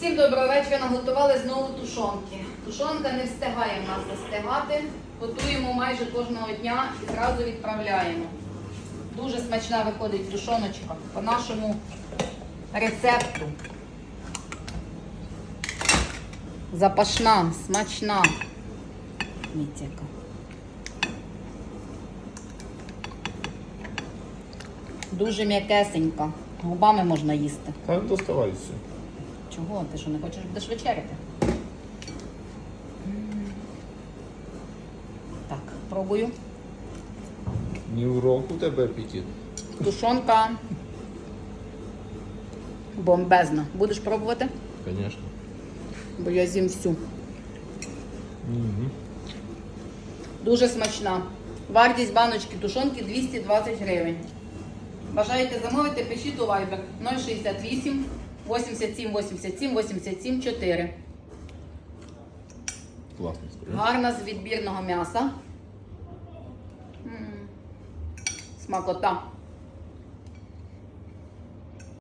Всім доброго вечора. Наготували знову тушонки. Тушонка не встигає в нас застигати. Готуємо майже кожного дня і зразу відправляємо. Дуже смачна виходить тушоночка по нашому рецепту. Запашна, смачна. Дивіться, яка. Дуже м'якесенька. Губами можна їсти. Та доставайся. Чого? Ти що не хочеш будеш вечеряти? Так, пробую. Ні в року тебе апетит. Тушонка бомбезна. Будеш пробувати? Звісно. Бо я з'їм всю. Угу. Дуже смачна. Вартість баночки тушонки 220 гривень. Бажаєте замовити, пишіть у Viber 068 87 87 87 4. Класно. Гарна з відбірного м'яса. М. Смакота.